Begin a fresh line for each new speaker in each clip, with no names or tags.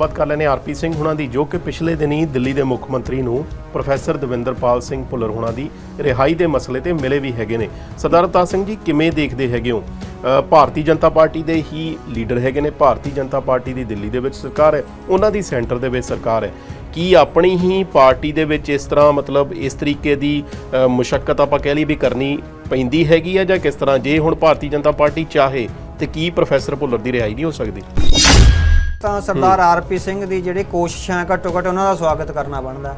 ਬਾਤ ਕਰ ਲੈਨੇ ਆਰਪੀ ਸਿੰਘ ਹੁਣਾਂ ਦੀ ਜੋ ਕਿ ਪਿਛਲੇ ਦਿਨੀ ਦਿੱਲੀ ਦੇ ਮੁੱਖ ਮੰਤਰੀ ਨੂੰ ਪ੍ਰੋਫੈਸਰ ਦਵਿੰਦਰਪਾਲ ਸਿੰਘ ਭੁੱਲਰ ਹੁਣਾਂ ਦੀ ਰਿਹਾਈ ਦੇ ਮਸਲੇ ਤੇ ਮਿਲੇ ਵੀ ਹੈਗੇ ਨੇ। ਸਰਦਾਰ ਅਵਤਾਰ ਸਿੰਘ ਜੀ ਕਿਵੇਂ ਦੇਖਦੇ ਹੈਗੇ ਹੋ? ਭਾਰਤੀ ਜਨਤਾ ਪਾਰਟੀ ਦੇ ਹੀ ਲੀਡਰ ਹੈਗੇ ਨੇ ਭਾਰਤੀ ਜਨਤਾ ਪਾਰਟੀ ਦੀ ਦਿੱਲੀ ਦੇ ਵਿੱਚ ਸਰਕਾਰ ਹੈ ਉਹਨਾਂ ਦੀ ਸੈਂਟਰ ਦੇ ਵਿੱਚ ਸਰਕਾਰ ਹੈ। ਕੀ ਆਪਣੀ ਹੀ ਪਾਰਟੀ ਦੇ ਵਿੱਚ ਇਸ ਤਰ੍ਹਾਂ ਮਤਲਬ ਇਸ ਤਰੀਕੇ ਦੀ ਅ, ਮੁਸ਼ੱਕਤ ਆਪਾਂ ਕਹਿ ਲਈ ਵੀ ਕਰਨੀ ਪੈਂਦੀ ਹੈਗੀ ਹੈ ਜਾਂ ਕਿਸ ਤਰ੍ਹਾਂ? ਜੇ ਹੁਣ ਭਾਰਤੀ ਜਨਤਾ ਪਾਰਟੀ ਚਾਹੇ ਤੇ ਕੀ ਪ੍ਰੋਫੈਸਰ ਭੁੱਲਰ ਦੀ ਰਿਹਾਈ ਨਹੀਂ ਹੋ ਸਕਦੀ?
ਤਾਂ ਸਰਦਾਰ ਆਰਪੀ ਸਿੰਘ ਦੀ ਜਿਹੜੀ ਕੋਸ਼ਿਸ਼ਾਂ ਘੱਟੋ ਘੱਟ ਉਹਨਾਂ ਦਾ ਸਵਾਗਤ ਕਰਨਾ ਬਣਦਾ।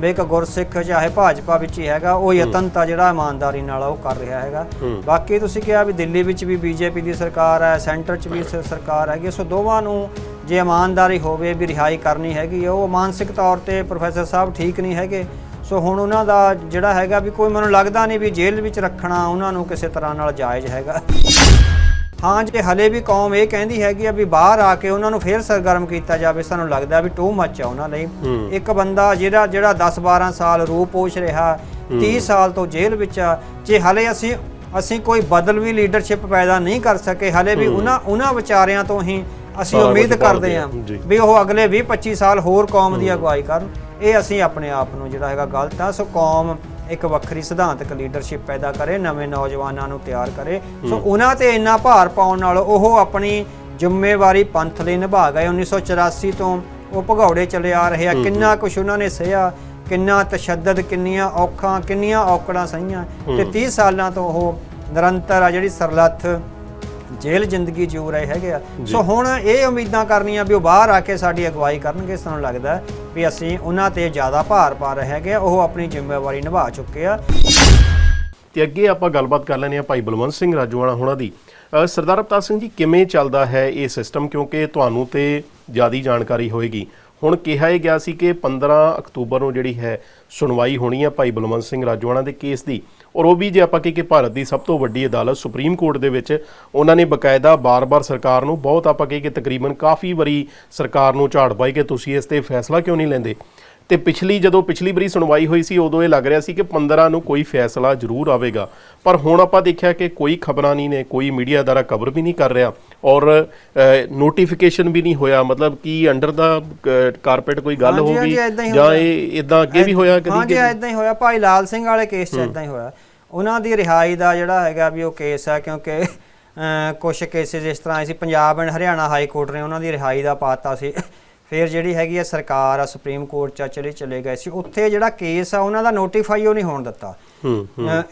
ਵੀ ਇੱਕ ਗੁਰਸਿੱਖ ਚਾਹੇ ਭਾਜਪਾ ਵਿੱਚ ਹੀ ਹੈਗਾ ਉਹ ਯਤਨ ਤਾਂ ਜਿਹੜਾ ਇਮਾਨਦਾਰੀ ਨਾਲ ਉਹ ਕਰ ਰਿਹਾ ਹੈਗਾ। ਬਾਕੀ ਤੁਸੀਂ ਕਿਹਾ ਵੀ ਦਿੱਲੀ ਵਿੱਚ ਵੀ ਬੀਜੇਪੀ ਦੀ ਸਰਕਾਰ ਹੈ ਸੈਂਟਰ 'ਚ ਵੀ ਸਰਕਾਰ ਹੈਗੀ ਸੋ ਦੋਵਾਂ ਨੂੰ ਜੇ ਇਮਾਨਦਾਰੀ ਹੋਵੇ ਵੀ ਰਿਹਾਈ ਕਰਨੀ ਹੈਗੀ ਉਹ ਮਾਨਸਿਕ ਤੌਰ ਤੇ ਪ੍ਰੋਫੈਸਰ ਸਾਹਿਬ ਠੀਕ ਨਹੀਂ ਹੈਗੇ। ਸੋ ਹੁਣ ਉਹਨਾਂ ਦਾ ਜਿਹੜਾ ਹੈਗਾ ਵੀ ਕੋਈ ਮੈਨੂੰ ਲੱਗਦਾ ਨਹੀਂ ਵੀ ਜੇਲ੍ਹ ਵਿੱਚ ਰੱਖਣਾ ਉਹਨਾਂ ਨੂੰ ਕਿਸੇ ਤਰ੍ਹਾਂ ਨਾਲ ਜਾਇਜ਼ ਹੈਗਾ। ਹਾਂ ਜੇ ਹਲੇ ਵੀ ਕੌਮ ਇਹ ਕਹਿੰਦੀ ਹੈਗੀ ਆ ਵੀ ਬਾਹਰ ਆ ਕੇ ਉਹਨਾਂ ਨੂੰ ਫੇਰ ਸਰਗਰਮ ਕੀਤਾ ਜਾਵੇ ਸਾਨੂੰ ਲੱਗਦਾ ਵੀ ਟੂ ਮੱਚ ਆ ਉਹਨਾਂ ਲਈ। ਇੱਕ ਬੰਦਾ ਜਿਹੜਾ ਜਿਹੜਾ 10 12 ਸਾਲ ਰੂਪ ਪੋਸ਼ ਰਿਹਾ 30 ਸਾਲ ਤੋਂ ਜੇਲ੍ਹ ਵਿੱਚ ਆ ਜੇ ਹਲੇ ਅਸੀਂ ਅਸੀਂ ਕੋਈ ਬਦਲਵੀ ਲੀਡਰਸ਼ਿਪ ਪੈਦਾ ਨਹੀਂ ਕਰ ਸਕੇ ਹਲੇ ਵੀ ਉਹਨਾਂ ਉਹਨਾਂ ਵਿਚਾਰਿਆਂ ਤੋਂ ਹੀ ਅਸੀਂ ਉਮੀਦ ਕਰਦੇ ਹਾਂ। ਵੀ ਉਹ ਅਗਲੇ 20 25 ਸਾਲ ਹੋਰ ਕੌਮ ਦੀ ਅਗਵਾਈ ਕਰਨ। ਇਹ ਅਸੀਂ ਆਪਣੇ ਆਪ ਨੂੰ ਜਿਹੜਾ ਹੈਗਾ ਗਲਤ ਆ। ਸੋ ਕੌਮ ਇੱਕ ਵੱਖਰੀ ਸਿਧਾਂਤਕ ਲੀਡਰਸ਼ਿਪ ਪੈਦਾ ਕਰੇ ਨਵੇਂ ਨੌਜਵਾਨਾਂ ਨੂੰ ਤਿਆਰ ਕਰੇ। ਸੋ ਉਹਨਾਂ ਤੇ ਇੰਨਾ ਭਾਰ ਪਾਉਣ ਨਾਲ ਉਹ ਆਪਣੀ ਜ਼ਿੰਮੇਵਾਰੀ ਪੰਥ ਲਈ ਨਿਭਾ ਗਏ। 1984 ਤੋਂ ਉਹ ਭਗੌੜੇ ਚਲੇ ਆ ਰਹੇ ਆ। ਕਿੰਨਾ ਕੁਝ ਉਹਨਾਂ ਨੇ ਸਹਿਆ ਕਿੰਨਾ ਤਸ਼ੱਦਦ ਕਿੰਨੀਆਂ ਔਖਾਂ ਕਿੰਨੀਆਂ ਔਕੜਾਂ ਸਹੀਆਂ। ਤੇ 30 ਸਾਲਾਂ ਤੋਂ ਉਹ ਨਿਰੰਤਰ ਆ ਜਿਹੜੀ ਸਰਲੱਥ ਜੇਲ੍ਹ ਜ਼ਿੰਦਗੀ ਜਿਉ ਰਹੇ ਹੈਗੇ ਆ। ਸੋ ਹੁਣ ਇਹ ਉਮੀਦਾਂ ਕਰਨੀਆਂ ਵੀ ਉਹ ਬਾਹਰ ਆ ਕੇ ਸਾਡੀ ਅਗਵਾਈ ਕਰਨਗੇ ਸਾਨੂੰ ਲੱਗਦਾ ਵੀ ਅਸੀਂ ਉਹਨਾਂ ਤੇ ਜ਼ਿਆਦਾ ਭਾਰ ਪਾ ਰਹੇ ਹੈਗੇ ਆ ਉਹ ਆਪਣੀ ਜ਼ਿੰਮੇਵਾਰੀ ਨਿਭਾ ਚੁੱਕੇ ਆ।
ਤੇ ਅੱਗੇ ਆਪਾਂ ਗੱਲਬਾਤ ਕਰ ਲੈਂਦੇ ਹਾਂ ਭਾਈ ਬਲਵੰਤ ਸਿੰਘ ਰਾਜੂਆਣਾ ਹੁਣਾਂ ਦੀ। ਸਰਦਾਰ ਅਵਤਾਰ ਸਿੰਘ ਜੀ ਕਿਵੇਂ ਚੱਲਦਾ ਹੈ ਇਹ ਸਿਸਟਮ ਕਿਉਂਕਿ ਤੁਹਾਨੂੰ ਤੇ ਜਿਆਦੀ ਜਾਣਕਾਰੀ ਹੋਏਗੀ। ਹੁਣ ਕਿਹਾ ਹੀ ਗਿਆ ਸੀ ਕਿ 15 ਅਕਤੂਬਰ ਨੂੰ ਜਿਹੜੀ ਹੈ ਸੁਣਵਾਈ ਹੋਣੀ ਹੈ ਭਾਈ ਬਲਵੰਤ ਸਿੰਘ ਰਾਜੂਆਣਾ ਦੇ ਕੇਸ ਦੀ। ਔਰ ਉਹ ਵੀ ਜੇ ਆਪਾਂ ਕਹੀਏ ਕਿ ਭਾਰਤ ਦੀ ਸਭ ਤੋਂ ਵੱਡੀ ਅਦਾਲਤ ਸੁਪਰੀਮ ਕੋਰਟ ਦੇ ਵਿੱਚ, ਉਹਨਾਂ ਨੇ ਬਕਾਇਦਾ ਬਾਰ-ਬਾਰ ਸਰਕਾਰ ਨੂੰ ਬਹੁਤ ਆਪਾਂ ਕਹੀਏ ਕਿ ਤਕਰੀਬਨ ਕਾਫੀ ਵਾਰੀ ਸਰਕਾਰ ਨੂੰ ਝਾੜ ਪਾਈ ਕਿ ਤੁਸੀਂ ਇਸ ਤੇ ਫੈਸਲਾ ਕਿਉਂ ਨਹੀਂ ਲੈਂਦੇ? ਤੇ ਪਿਛਲੀ ਜਦੋਂ ਪਿਛਲੀ ਵਾਰੀ ਸੁਣਵਾਈ ਹੋਈ ਸੀ ਉਦੋਂ ਇਹ ਲੱਗ ਰਿਹਾ ਸੀ ਕਿ 15 ਨੂੰ ਕੋਈ ਫੈਸਲਾ ਜ਼ਰੂਰ ਆਵੇਗਾ। ਪਰ ਹੁਣ ਆਪਾਂ ਦੇਖਿਆ ਕਿ ਕੋਈ ਖਬਰਾਂ ਨਹੀਂ ਨੇ ਕੋਈ ਮੀਡੀਆ ਅਦਾਰਾ ਕਵਰ ਵੀ ਨਹੀਂ ਕਰ ਰਿਹਾ ਔਰ ਨੋਟੀਫਿਕੇਸ਼ਨ ਵੀ ਨਹੀਂ ਹੋਇਆ। ਮਤਲਬ ਕਿ ਅੰਡਰ ਦਾ ਕਾਰਪੇਟ ਕੋਈ ਗੱਲ ਹੋ
ਹਾਂਜੀ,
ਗਈ
ਹਾਂਜੀ,
ਜਾਂ। ਇਹ ਇਦਾਂ ਅੱਗੇ ਵੀ ਹੋਇਆ ਕਦੀ
ਜੀ ਇਦਾਂ ਹੀ ਹੋਇਆ। ਭਾਈ ਲਾਲ ਸਿੰਘ ਵਾਲੇ ਕੇਸ 'ਚ ਇਦਾਂ ਹੀ ਹੋਇਆ। ਉਹਨਾਂ ਦੀ ਰਿਹਾਈ ਦਾ ਜਿਹੜਾ ਹੈਗਾ ਵੀ ਉਹ ਕੇਸ ਹੈ ਕਿਉਂਕਿ ਕੁਝ ਕੇਸਿਸ ਇਸ ਤਰ੍ਹਾਂ ਸੀ। Punjab and Haryana high court ਨੇ ਉਹਨਾਂ ਦੀ ਰਿਹਾਈ ਦਾ ਪਾਤਾ ਸੀ। ਫਿਰ ਜਿਹੜੀ ਹੈਗੀ ਆ ਸਰਕਾਰ ਆ ਸੁਪਰੀਮ ਕੋਰਟ ਚ ਚਲੇ ਚਲੇ ਗਏ ਸੀ। ਉੱਥੇ ਜਿਹੜਾ ਕੇਸ ਆ ਉਹਨਾਂ ਦਾ ਨੋਟੀਫਾਈ ਉਹ ਨਹੀਂ ਹੋਣ ਦਿੱਤਾ।
ਹੂੰ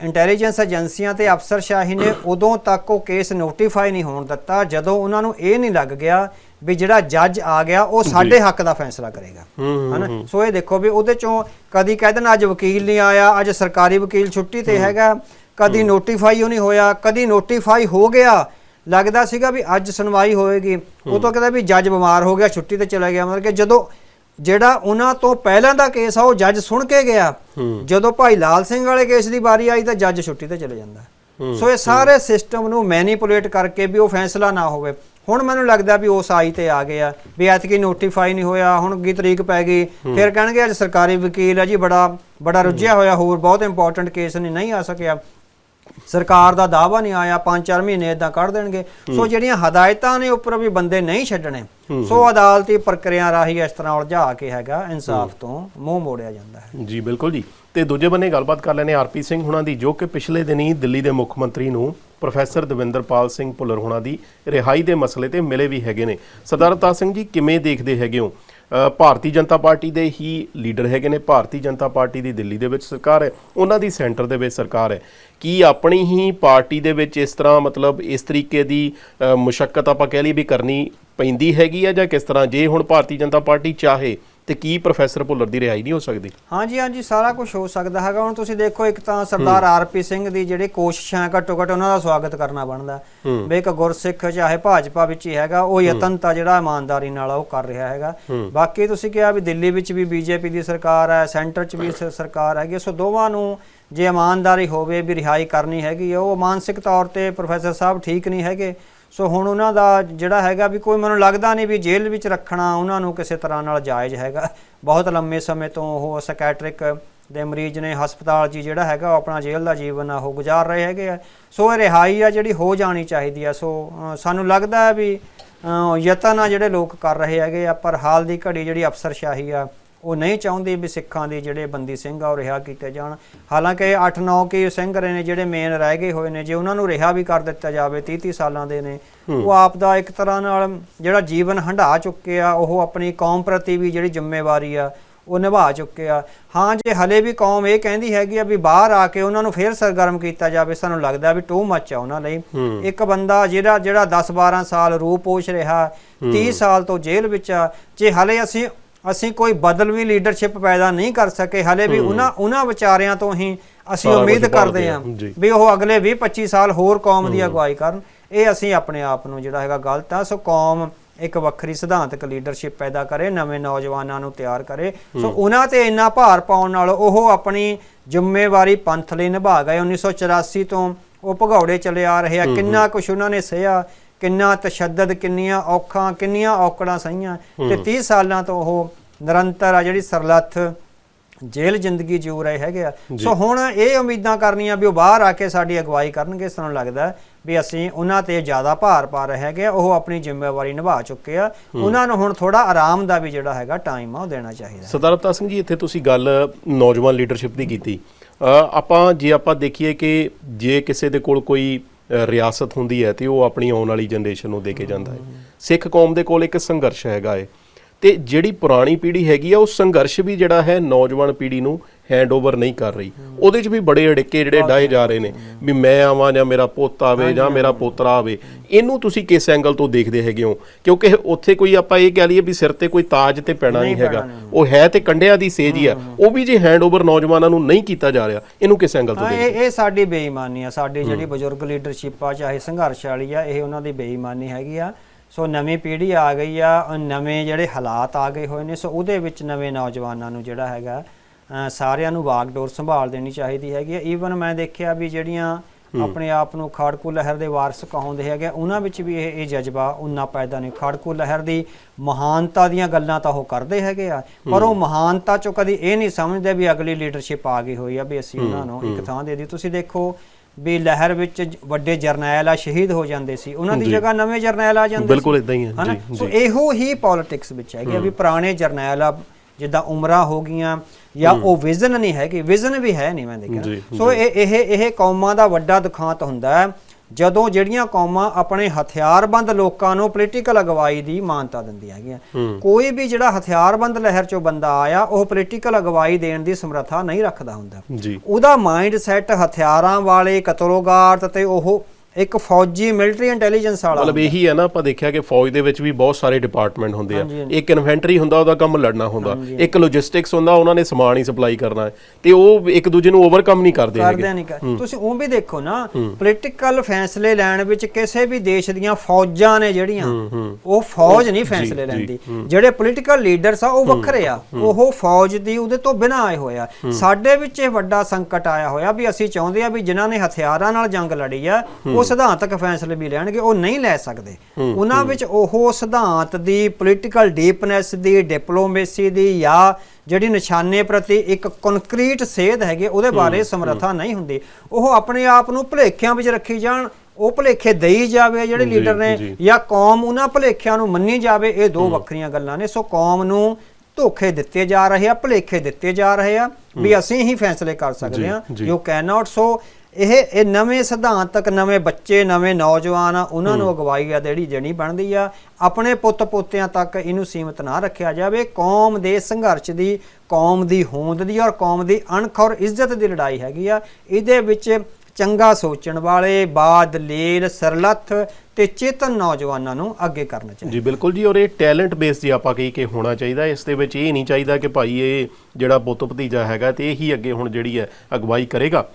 ਇੰਟੈਲੀਜੈਂਸ ਏਜੰਸੀਆਂ ਤੇ ਅਫਸਰਸ਼ਾਹੀ ਨੇ ਉਦੋਂ ਤੱਕ ਉਹ ਕੇਸ ਨੋਟੀਫਾਈ ਨਹੀਂ ਹੋਣ ਦਿੱਤਾ ਜਦੋਂ ਉਹਨਾਂ ਨੂੰ ਇਹ ਨਹੀਂ ਲੱਗ ਗਿਆ ਵੀ ਜਿਹੜਾ ਜੱਜ ਆ ਗਿਆ ਉਹ ਸਾਡੇ ਹੱਕ ਦਾ ਫੈਸਲਾ ਕਰੇਗਾ। ਹਨਾ? ਸੋ ਇਹ ਦੇਖੋ ਵੀ ਉਹਦੇ ਚੋਂ ਕਦੀ ਕਹਿ ਦੇਣ ਅੱਜ ਵਕੀਲ ਨਹੀਂ ਆਇਆ ਅੱਜ ਸਰਕਾਰੀ ਵਕੀਲ ਛੁੱਟੀ ਤੇ ਹੈਗਾ। ਕਦੀ ਨੋਟੀਫਾਈ ਉਹ ਨਹੀਂ ਹੋਇਆ ਕਦੀ ਨੋਟੀਫਾਈ ਹੋ ਗਿਆ ਲੱਗਦਾ ਸੀਗਾ ਵੀ ਅੱਜ ਸੁਣਵਾਈ ਹੋਏਗੀ। ਉਹ ਤੋਂ ਕਹਿੰਦਾ ਵੀ ਜੱਜ ਬਿਮਾਰ ਹੋ ਗਿਆ ਛੁੱਟੀ ਤੇ ਚਲਾ ਗਿਆ। ਮਤਲਬ ਕਿ ਜਦੋਂ ਜਿਹੜਾ ਉਹਨਾਂ ਤੋਂ ਪਹਿਲਾਂ ਦਾ ਕੇਸ ਆ ਉਹ ਜੱਜ ਸੁਣ ਕੇ ਗਿਆ। ਜਦੋਂ ਭਾਈ ਲਾਲ ਸਿੰਘ ਵਾਲੇ ਕੇਸ ਦੀ ਵਾਰੀ ਆਈ ਤਾਂ ਜੱਜ ਛੁੱਟੀ ਤੇ ਚਲੇ ਜਾਂਦਾ। ਸੋ ਇਹ ਸਾਰੇ ਸਿਸਟਮ ਨੂੰ ਮੈਨੀਪੂਲੇਟ ਕਰਕੇ ਵੀ ਉਹ ਫੈਸਲਾ ਨਾ ਹੋਵੇ। ਹੁਣ ਮੈਨੂੰ ਲੱਗਦਾ ਵੀ ਉਸ ਆਈ ਤੇ ਆ ਗਏ ਆ ਵੀ ਐਤਕੀ ਨੋਟੀਫਾਈ ਨਹੀਂ ਹੋਇਆ ਹੁਣ ਕੀ ਤਰੀਕ ਪੈ ਗਈ। ਫਿਰ ਕਹਿਣਗੇ ਅੱਜ ਸਰਕਾਰੀ ਵਕੀਲ ਆ ਜੀ ਬੜਾ ਬੜਾ ਰੁੱਝਿਆ ਹੋਇਆ ਹੋਰ ਬਹੁਤ ਇੰਪੋਰਟੈਂਟ ਕੇਸ ਨਹੀਂ ਨਹੀਂ ਆ ਸਕਿਆ। ਸਰਕਾਰ ਦਾ ਦਾਵਾ ਨਹੀਂ ਆਇਆ 5-4 ਮਹੀਨੇ ਇਦਾਂ ਕੱਢ ਦੇਣਗੇ। ਸੋ ਜਿਹੜੀਆਂ ਹਦਾਇਤਾਂ ਨੇ ਉੱਪਰ ਵੀ ਬੰਦੇ ਨਹੀਂ ਛੱਡਣੇ ਸੋ ਅਦਾਲਤੀ ਪ੍ਰਕਿਰਿਆ ਰਾਹੀਂ ਇਸ ਤਰ੍ਹਾਂ ਉਲਝਾ ਕੇ ਹੈਗਾ ਇਨਸਾਫ ਤੋਂ ਮੂੰਹ ਮੋੜਿਆ ਜਾਂਦਾ ਹੈ।
ਜੀ ਬਿਲਕੁਲ ਜੀ। ਤੇ ਦੂਜੇ ਬੰਨੇ ਗੱਲਬਾਤ ਕਰ ਲੈਨੇ ਆਰਪੀ ਸਿੰਘ ਹੁਣਾਂ ਦੀ ਜੋ ਕਿ ਪਿਛਲੇ ਦਿਨੀ ਦਿੱਲੀ ਦੇ ਮੁੱਖ ਮੰਤਰੀ ਨੂੰ ਪ੍ਰੋਫੈਸਰ ਦਵਿੰਦਰਪਾਲ ਸਿੰਘ ਭੁੱਲਰ ਹੁਣਾਂ ਦੀ ਰਿਹਾਈ ਦੇ ਮਸਲੇ ਤੇ ਮਿਲੇ ਵੀ ਹੈਗੇ ਨੇ। ਸਰਦਾਰ ਅਵਤਾਰ ਸਿੰਘ ਜੀ ਕਿਵੇਂ ਦੇਖਦੇ ਹੈਗੇ ਹੋ? ਭਾਰਤੀ ਜਨਤਾ ਪਾਰਟੀ ਦੇ ਹੀ ਲੀਡਰ ਹੈਗੇ ਨੇ। ਭਾਰਤੀ ਜਨਤਾ ਪਾਰਟੀ ਦੀ ਦਿੱਲੀ ਦੇ ਵਿੱਚ ਸਰਕਾਰ ਹੈ ਉਹਨਾਂ ਦੀ ਸੈਂਟਰ ਦੇ ਵਿੱਚ ਸਰਕਾਰ ਹੈ। ਕੀ ਆਪਣੀ ਹੀ ਪਾਰਟੀ ਦੇ ਵਿੱਚ ਇਸ ਤਰ੍ਹਾਂ ਮਤਲਬ ਇਸ ਤਰੀਕੇ ਦੀ ਅ, ਮੁਸ਼ੱਕਤ ਆਪਾਂ ਕਹਿ ਲਈ ਵੀ ਕਰਨੀ ਪੈਂਦੀ ਹੈਗੀ ਆ ਜਾਂ ਕਿਸ ਤਰ੍ਹਾਂ? ਜੇ ਹੁਣ ਭਾਰਤੀ ਜਨਤਾ ਪਾਰਟੀ ਚਾਹੇ ਤੇ ਕੀ ਪ੍ਰੋਫੈਸਰ ਭੁੱਲਰ ਦੀ ਰਿਹਾਈ ਨਹੀਂ ਹੋ ਸਕਦੀ?
ਹਾਂਜੀ ਹਾਂਜੀ ਸਾਰਾ ਕੁਝ ਹੋ ਸਕਦਾ ਹੈਗਾ। ਹੁਣ ਤੁਸੀਂ ਦੇਖੋ ਇੱਕ ਤਾਂ ਸਰਦਾਰ ਆਰਪੀ ਸਿੰਘ ਦੀ ਜਿਹੜੀ ਕੋਸ਼ਿਸ਼ਾਂ ਘੱਟੋ ਘੱਟ ਉਹਨਾਂ ਦਾ ਸਵਾਗਤ ਕਰਨਾ ਬਣਦਾ। ਵੀ ਇੱਕ ਗੁਰਸਿੱਖ ਚਾਹੇ ਭਾਜਪਾ ਵਿੱਚ ਹੀ ਹੈਗਾ ਉਹ ਯਤਨ ਤਾਂ ਜਿਹੜਾ ਇਮਾਨਦਾਰੀ ਨਾਲ ਉਹ ਕਰ ਰਿਹਾ ਹੈਗਾ। ਬਾਕੀ ਤੁਸੀਂ ਕਿਹਾ ਵੀ ਦਿੱਲੀ ਵਿੱਚ ਵੀ ਬੀਜੇਪੀ ਦੀ ਸਰਕਾਰ ਹੈ ਸੈਂਟਰ 'ਚ ਵੀ ਸਰਕਾਰ ਹੈਗੀ ਸੋ ਦੋਵਾਂ ਨੂੰ ਜੇ ਇਮਾਨਦਾਰੀ ਹੋਵੇ ਵੀ ਰਿਹਾਈ ਕਰਨੀ ਹੈਗੀ ਉਹ ਮਾਨਸਿਕ ਤੌਰ ਤੇ ਪ੍ਰੋਫੈਸਰ ਸਾਹਿਬ ਠੀਕ ਨਹੀਂ ਹੈਗੇ। ਸੋ ਹੁਣ ਉਹਨਾਂ ਦਾ ਜਿਹੜਾ ਹੈਗਾ ਵੀ ਕੋਈ ਮੈਨੂੰ ਲੱਗਦਾ ਨਹੀਂ ਵੀ ਜੇਲ੍ਹ ਵਿੱਚ ਰੱਖਣਾ ਉਹਨਾਂ ਨੂੰ ਕਿਸੇ ਤਰ੍ਹਾਂ ਨਾਲ ਜਾਇਜ਼ ਹੈਗਾ। ਬਹੁਤ ਲੰਮੇ ਸਮੇਂ ਤੋਂ ਉਹ ਸਕੈਟਰਿਕ ਦੇ ਮਰੀਜ਼ ਨੇ, ਹਸਪਤਾਲ 'ਚ ਹੀ ਜਿਹੜਾ ਹੈਗਾ ਉਹ ਆਪਣਾ ਜੇਲ੍ਹ ਦਾ ਜੀਵਨ ਆ, ਉਹ ਗੁਜ਼ਾਰ ਰਹੇ ਹੈਗੇ ਆ। ਸੋ ਇਹ ਰਿਹਾਈ ਆ ਜਿਹੜੀ ਹੋ ਜਾਣੀ ਚਾਹੀਦੀ ਆ। ਸੋ ਸਾਨੂੰ ਲੱਗਦਾ ਹੈ ਵੀ ਯਤਨ ਆ ਜਿਹੜੇ ਲੋਕ ਕਰ ਰਹੇ ਹੈਗੇ ਆ, ਪਰ ਹਾਲ ਦੀ ਘੜੀ ਜਿਹੜੀ ਅਫਸਰਸ਼ਾਹੀ ਆ ਉਹ ਨਹੀਂ ਚਾਹੁੰਦੀ ਵੀ ਸਿੱਖਾਂ ਦੇ ਜਿਹੜੇ ਬੰਦੀ ਸਿੰਘ ਆ ਉਹ ਰਿਹਾ ਕੀਤੇ ਜਾਣ। ਹਾਲਾਂਕਿ 8-9 ਕੀ ਸਿੰਘ ਰਹੇ ਨੇ ਜਿਹੜੇ ਮੇਨ ਰਹਿ ਗਏ ਹੋਏ ਨੇ ਜੇ ਉਹਨਾਂ ਨੂੰ ਰਿਹਾ ਵੀ ਕਰ ਦਿੱਤਾ ਜਾਵੇ 30-30 ਸਾਲਾਂ ਦੇ ਨੇ ਉਹ ਆਪ ਦਾ ਇੱਕ ਤਰ੍ਹਾਂ ਨਾਲ ਜਿਹੜਾ ਜੀਵਨ ਹੰਢਾ ਚੁੱਕੇ ਆ ਉਹ ਆਪਣੀ ਕੌਮ ਪ੍ਰਤੀ ਵੀ ਜਿਹੜੀ ਜ਼ਿੰਮੇਵਾਰੀ ਆ ਉਹ ਨਿਭਾ ਚੁੱਕੇ ਆ। ਹਾਂ ਜੇ ਹਲੇ ਵੀ ਕੌਮ ਇਹ ਕਹਿੰਦੀ ਹੈਗੀ ਆ ਵੀ ਬਾਹਰ ਆ ਕੇ ਉਹਨਾਂ ਨੂੰ ਫੇਰ ਸਰਗਰਮ ਕੀਤਾ ਜਾਵੇ ਸਾਨੂੰ ਲੱਗਦਾ ਵੀ ਟੂ ਮੱਚ ਆ ਉਹਨਾਂ ਲਈ। ਇੱਕ ਬੰਦਾ ਜਿਹੜਾ ਜਿਹੜਾ 10 12 ਸਾਲ ਰੂਪ ਪੋਸ਼ ਰਿਹਾ 30 ਸਾਲ ਤੋਂ ਜੇਲ੍ਹ ਵਿੱਚ ਆ ਜੇ ਹਲੇ ਅਸੀਂ ਅਸੀਂ ਕੋਈ ਬਦਲਵੀਂ ਲੀਡਰਸ਼ਿਪ ਪੈਦਾ ਨਹੀਂ ਕਰ ਸਕੇ ਹਲੇ ਵੀ ਉਹਨਾਂ ਉਹਨਾਂ ਵਿਚਾਰਿਆਂ ਤੋਂ ਹੀ ਅਸੀਂ ਉਮੀਦ
ਕੁਝ
ਕਰਦੇ ਹਾਂ। ਵੀ ਉਹ ਅਗਲੇ 20 25 ਸਾਲ ਹੋਰ ਕੌਮ ਦੀ ਅਗਵਾਈ ਕਰਨ। ਇਹ ਅਸੀਂ ਆਪਣੇ ਆਪ ਨੂੰ ਜਿਹੜਾ ਹੈਗਾ ਗਲਤ ਆ। ਸੋ ਕੌਮ ਇੱਕ ਵੱਖਰੀ ਸਿਧਾਂਤਕ ਲੀਡਰਸ਼ਿਪ ਪੈਦਾ ਕਰੇ ਨਵੇਂ ਨੌਜਵਾਨਾਂ ਨੂੰ ਤਿਆਰ ਕਰੇ। ਸੋ ਉਹਨਾਂ ਤੇ ਇੰਨਾ ਭਾਰ ਪਾਉਣ ਨਾਲ ਉਹ ਆਪਣੀ ਜ਼ਿੰਮੇਵਾਰੀ ਪੰਥ ਲਈ ਨਿਭਾ ਗਏ। 1984 ਤੋਂ ਉਹ ਭਗੌੜੇ ਚਲੇ ਆ ਰਹੇ ਆ। ਕਿੰਨਾ ਕੁਛ ਉਹਨਾਂ ਨੇ ਸਹਿਆ। ਕਿੰਨਾ ਤਸ਼ੱਦਦ ਕਿੰਨੀਆਂ ਔਖਾਂ ਕਿੰਨੀਆਂ ਔਕੜਾਂ ਸਹੀਆਂ। ਤੇ 30 ਸਾਲਾਂ ਤੋਂ ਉਹ ਨਿਰੰਤਰ ਆ ਜਿਹੜੀ ਸਰਲੱਥ ਜੇਲ੍ਹ ਜ਼ਿੰਦਗੀ ਜਿਉ ਰਹੇ ਹੈਗੇ ਆ। ਸੋ ਹੁਣ ਇਹ ਉਮੀਦਾਂ ਕਰਨੀਆਂ ਵੀ ਉਹ ਬਾਹਰ ਆ ਕੇ ਸਾਡੀ ਅਗਵਾਈ ਕਰਨਗੇ ਸਾਨੂੰ ਲੱਗਦਾ ਵੀ ਅਸੀਂ ਉਹਨਾਂ ਤੇ ਜ਼ਿਆਦਾ ਭਾਰ ਪਾ ਰਹੇ ਹੈਗੇ ਆ ਉਹ ਆਪਣੀ ਜ਼ਿੰਮੇਵਾਰੀ ਨਿਭਾ ਚੁੱਕੇ ਆ। ਉਹਨਾਂ ਨੂੰ ਹੁਣ ਥੋੜਾ ਆਰਾਮ ਦਾ ਵੀ ਜਿਹੜਾ ਹੈਗਾ ਟਾਈਮ ਆ ਉਹ ਦੇਣਾ ਚਾਹੀਦਾ।
ਸਰਦਾਰ ਅਵਤਾਰ ਸਿੰਘ ਜੀ ਇੱਥੇ ਤੁਸੀਂ ਗੱਲ ਨੌਜਵਾਨ ਲੀਡਰਸ਼ਿਪ ਦੀ ਕੀਤੀ। ਆਪਾਂ ਜੇ ਆਪਾਂ ਦੇਖੀਏ ਕਿ ਜੇ ਕਿਸੇ ਦੇ ਕੋਲ ਕੋਈ ਰਿਆਸਤ ਹੁੰਦੀ ਹੈ ਤੇ ਉਹ ਆਪਣੀ ਆਉਣ ਵਾਲੀ ਜਨਰੇਸ਼ਨ ਨੂੰ ਦੇ ਕੇ ਜਾਂਦਾ ਹੈ। ਸਿੱਖ ਕੌਮ ਦੇ ਕੋਲ ਇੱਕ ਸੰਘਰਸ਼ ਹੈਗਾ ਹੈ ਤੇ ਜਿਹੜੀ ਪੁਰਾਣੀ ਪੀੜ੍ਹੀ ਹੈਗੀ ਆ, ਉਹ ਸੰਘਰਸ਼ ਵੀ ਜਿਹੜਾ ਹੈ ਨੌਜਵਾਨ ਪੀੜ੍ਹੀ ਨੂੰ ਹੈਂਡਓਵਰ ਨਹੀਂ ਕਰ ਰਹੀ। ਉਹਦੇ 'ਚ ਵੀ ਬੜੇ ਅੜਿੱਕੇ ਜਿਹੜੇ ਡਾਏ ਜਾ ਰਹੇ ਨੇ ਵੀ ਮੈਂ ਆਵਾਂ ਜਾਂ ਮੇਰਾ ਪੁੱਤ ਆਵੇ ਜਾਂ ਮੇਰਾ ਪੋਤਰਾ ਆਵੇ। ਇਹਨੂੰ ਤੁਸੀਂ ਕਿਸ ਐਂਗਲ ਤੋਂ ਦੇਖਦੇ ਹੈਗੇ ਹੋ? ਕਿਉਂਕਿ ਉੱਥੇ ਕੋਈ ਆਪਾਂ ਇਹ ਕਹਿ ਲਈਏ ਵੀ ਸਿਰ ਤੇ ਕੋਈ ਤਾਜ ਤੇ ਪੈਣਾ ਨਹੀਂ ਹੈਗਾ। ਉਹ ਹੈ ਤੇ ਕੰਡਿਆਂ ਦੀ ਸੇਜ ਹੀ ਆ। ਉਹ ਵੀ ਜੇ ਹੈਂਡਓਵਰ ਨੌਜਵਾਨਾਂ ਨੂੰ ਨਹੀਂ ਕੀਤਾ ਜਾ ਰਿਹਾ ਇਹਨੂੰ ਕਿਸ ਐਂਗਲ ਤੋਂ ਦੇਖਦੇ?
ਇਹ ਸਾਡੀ ਬੇਈਮਾਨੀ ਆ। ਸਾਡੀ ਜਿਹੜੀ ਬਜ਼ੁਰਗ ਲੀਡਰਸ਼ਿਪ ਆ ਚਾਹੇ ਸੰਘਰਸ਼ ਵਾਲੀ ਆ ਇਹ ਉਹਨਾਂ ਦੀ ਬੇਈਮਾਨੀ ਹੈਗੀ ਆ। ਸੋ ਨਵੀਂ ਪੀੜ੍ਹੀ ਆ ਗਈ ਆ ਨਵੇਂ ਜਿਹੜੇ ਹਾਲਾਤ ਆ ਗਏ ਹੋਏ ਨੇ ਸੋ ਉਹਦੇ ਵਿੱਚ ਨਵੇਂ ਨੌਜਵਾਨਾਂ ਨੂੰ ਜਿਹੜਾ ਹੈਗਾ ਸਾਰਿਆਂ ਨੂੰ ਵਾਗਡੋਰ ਸੰਭਾਲ ਦੇਣੀ ਚਾਹੀਦੀ ਹੈਗੀ ਆ ਈਵਨ ਮੈਂ ਦੇਖਿਆ ਵੀ ਜਿਹੜੀਆਂ ਆਪਣੇ ਆਪ ਨੂੰ ਖਾੜਕੂ ਲਹਿਰ ਦੇ ਵਾਰਸ ਕਹਾਉਂਦੇ ਹੈਗੇ ਉਹਨਾਂ ਵਿੱਚ ਵੀ ਇਹ ਇਹ ਜਜ਼ਬਾ ਉਨਾ ਪੈਦਾ ਨਹੀਂ। ਖਾੜਕੂ ਲਹਿਰ ਦੀ ਮਹਾਨਤਾ ਦੀਆਂ ਗੱਲਾਂ ਤਾਂ ਉਹ ਕਰਦੇ ਹੈਗੇ ਆ ਪਰ ਉਹ ਮਹਾਨਤਾ ਚੋਂ ਕਦੀ ਇਹ ਨਹੀਂ ਸਮਝਦੇ ਵੀ ਅਗਲੀ ਲੀਡਰਸ਼ਿਪ ਆ ਗਈ ਹੋਈ ਆ ਵੀ ਅਸੀਂ ਉਹਨਾਂ ਨੂੰ ਇੱਕ ਥਾਂ ਦੇ ਦੀ ਤੁਸੀਂ ਦੇਖੋ ਵੀ ਲਹਿਰ ਵਿੱਚ ਵੱਡੇ ਜਰਨੈਲ ਆ ਸ਼ਹੀਦ ਹੋ ਜਾਂਦੇ ਸੀ। ਉਹਨਾਂ ਦੀ ਜਗ੍ਹਾ ਨਵੇਂ ਜਰਨੈਲ ਆ ਜਾਂਦੇ
ਬਿਲਕੁਲ। ਏਦਾਂ ਹੀ ਹੈ? ਜੀ,
ਸੋ ਇਹੋ ਹੀ ਪੋਲਿਟਿਕਸ ਵਿੱਚ ਹੈਗੀ ਆ ਵੀ ਪੁਰਾਣੇ ਜਰਨੈਲ ਆ ਜਿੱਦਾਂ ਉਮਰਾਂ ਹੋ ਗਈਆਂ ਜਾਂ ਉਹ ਵਿਜ਼ਨ ਨਹੀਂ ਹੈਗੀ ਵਿਜ਼ਨ ਵੀ ਹੈ ਨਹੀਂ ਮੈਂ ਦੇਖਿਆ। ਸੋ ਇਹ ਇਹ ਇਹ ਕੌਮਾਂ ਦਾ ਵੱਡਾ ਦੁਖਾਂਤ ਹੁੰਦਾ ਹੈ। ਜਦੋਂ ਜਿਹੜੀਆਂ ਕੌਮਾਂ ਆਪਣੇ ਹਥਿਆਰਬੰਦ ਲੋਕਾਂ ਨੂੰ ਪੋਲੀਟੀਕਲ ਅਗਵਾਈ ਦੀ ਮਾਨਤਾ ਦਿੰਦੀਆਂ ਹੈਗੀਆਂ ਕੋਈ ਵੀ ਜਿਹੜਾ ਹਥਿਆਰਬੰਦ ਲਹਿਰ ਚੋਂ ਬੰਦਾ ਆਇਆ ਉਹ ਪੋਲੀਟੀਕਲ ਅਗਵਾਈ ਦੇਣ ਦੀ ਸਮਰੱਥਾ ਨਹੀਂ ਰੱਖਦਾ ਹੁੰਦਾ। ਉਹਦਾ ਮਾਈਂਡ ਸੈਟ ਹਥਿਆਰਾਂ ਵਾਲੇ ਕਤਲੋਗਾਰਤ ਤੇ ਉਹ ਇੱਕ ਫੌਜੀ ਮਿਲਟਰੀ ਇੰਟੈਲੀਜੈਂਸ ਵਾਲਾ
ਮਤਲਬ ਇਹੀ ਹੈ ਨਾ ਆਪਾਂ ਦੇਖਿਆ ਕਿ ਫੌਜ ਦੇ ਵਿੱਚ ਵੀ ਬਹੁਤ ਸਾਰੇ ਡਿਪਾਰਟਮੈਂਟ ਹੁੰਦੇ ਆ। ਇੱਕ ਇਨਵੈਂਟਰੀ ਹੁੰਦਾ ਉਹਦਾ ਕੰਮ ਲੜਨਾ ਹੁੰਦਾ। ਇੱਕ ਲੌਜਿਸਟਿਕਸ ਹੁੰਦਾ ਉਹਨਾਂ ਨੇ ਸਮਾਨ ਹੀ ਸਪਲਾਈ ਕਰਨਾ ਹੈ। ਤੇ ਉਹ ਇੱਕ ਦੂਜੇ ਨੂੰ ਓਵਰਕਮ ਨਹੀਂ ਕਰਦੇ ਹੈਗੇ।
ਕਰਦੇ। ਨਹੀਂ ਕਰ ਤੁਸੀਂ ਉਹ ਵੀ ਦੇਖੋ ਨਾ ਪੋਲੀਟੀਕਲ ਫੈਸਲੇ ਲੈਣ ਵਿੱਚ ਕਿਸੇ ਵੀ ਦੇਸ਼ ਦੀਆਂ ਫੌਜਾਂ ਨੇ ਜਿਹੜੀਆਂ ਉਹ ਫੌਜ ਨਹੀਂ ਫੈਸਲੇ ਲੈਂਦੀ। ਜਿਹੜੇ ਪੋਲੀਟੀਕਲ ਲੀਡਰਸ ਆ ਉਹ ਵੱਖਰੇ ਆ। ਉਹ ਫੌਜ ਦੀ ਉਹਦੇ ਤੋਂ ਬਿਨਾਂ ਆਏ ਹੋਏ ਆ। ਸਾਡੇ ਵਿੱਚ ਇਹ ਵੱਡਾ ਸੰਕਟ ਆਇਆ ਹੋਇਆ ਵੀ ਅਸੀਂ ਚਾਹੁੰਦੇ ਆ ਵੀ ਜਿਨ੍ਹਾਂ ਨੇ ਹਥਿਆਰਾਂ ਨਾਲ ਜੰਗ ਲੜੀ ਆ ਉਹ ਸਿਧਾਂਤਕ ਫੈਸਲੇ ਵੀ ਲੈਣਗੇ ਉਹ ਨਹੀਂ ਲੈ ਸਕਦੇ। ਉਹਨਾਂ ਵਿੱਚ ਉਹ ਸਿਧਾਂਤ ਦੀ ਪੋਲੀਟੀਕਲ ਡੀਪਨੈਸ ਦੀ ਡਿਪਲੋਮੇਸੀ ਦੀ ਜਾਂ ਜਿਹੜੀ ਨਿਸ਼ਾਨੇ ਪ੍ਰਤੀ ਇੱਕ ਕੰਕਰੀਟ ਸੇਧ ਹੈਗੀ ਉਹਦੇ ਬਾਰੇ ਸਮਰੱਥਾ ਨਹੀਂ ਹੁੰਦੀ। ਉਹ ਆਪਣੇ ਆਪ ਨੂੰ ਭੁਲੇਖਿਆਂ ਵਿੱਚ ਰੱਖੀ ਜਾਣ ਉਹ ਭੁਲੇਖੇ ਦੇਈ ਜਾਵੇ ਜਿਹੜੇ ਲੀਡਰ ਨੇ
ਜੀ।
ਕੌਮ ਉਹਨਾਂ ਭੁਲੇਖਿਆਂ ਨੂੰ ਮੰਨੀ ਜਾਵੇ ਇਹ ਦੋ ਵੱਖਰੀਆਂ ਗੱਲਾਂ ਨੇ। ਸੋ ਕੌਮ ਨੂੰ ਧੋਖੇ ਦਿੱਤੇ ਜਾ ਰਹੇ ਆ ਭੁਲੇਖੇ ਦਿੱਤੇ ਜਾ ਰਹੇ ਆ ਵੀ ਅਸੀਂ ਹੀ ਫੈਸਲੇ ਕਰ ਸਕਦੇ ਆ। ਯੂ ਕੈਨ ਨਾਟ ਸੋ ਇਹ ਇਹ ਨਵੇਂ ਸਿਧਾਂਤਕ ਨਵੇਂ ਬੱਚੇ ਨਵੇਂ ਨੌਜਵਾਨ ਆ ਉਹਨਾਂ ਨੂੰ ਅਗਵਾਈ ਆ ਜਿਹੜੀ ਜਣੀ ਬਣਦੀ ਆ। ਆਪਣੇ ਪੁੱਤ ਪੋਤਿਆਂ ਤੱਕ ਇਹਨੂੰ ਸੀਮਤ ਨਾ ਰੱਖਿਆ ਜਾਵੇ। ਕੌਮ ਦੇ ਸੰਘਰਸ਼ ਦੀ ਕੌਮ ਦੀ ਹੋਂਦ ਦੀ ਔਰ ਕੌਮ ਦੀ ਅਣਖ ਔਰ ਇੱਜ਼ਤ ਦੀ ਲੜਾਈ ਹੈਗੀ ਆ। ਇਹਦੇ ਵਿੱਚ ਚੰਗਾ ਸੋਚਣ ਵਾਲੇ ਬਾਦ ਲੀਲ ਸਰਲੱਥ ਤੇ ਚੇਤਨ ਨੌਜਵਾਨਾਂ ਨੂੰ ਅੱਗੇ ਕਰਨਾ ਚਾਹੀਦਾ।
ਜੀ ਬਿਲਕੁਲ ਜੀ ਔਰ ਇਹ ਟੈਲੈਂਟ ਬੇਸ ਜੀ ਆਪਾਂ ਕਹੀ ਕਿ ਹੋਣਾ ਚਾਹੀਦਾ। ਇਸ ਦੇ ਵਿੱਚ ਇਹ ਨਹੀਂ ਚਾਹੀਦਾ ਕਿ ਭਾਈ ਇਹ ਜਿਹੜਾ ਪੁੱਤ ਭਤੀਜਾ ਹੈਗਾ ਤੇ ਇਹੀ ਅੱਗੇ ਹੁਣ ਜਿਹੜੀ ਹੈ ਅਗਵਾਈ ਕਰੇਗਾ।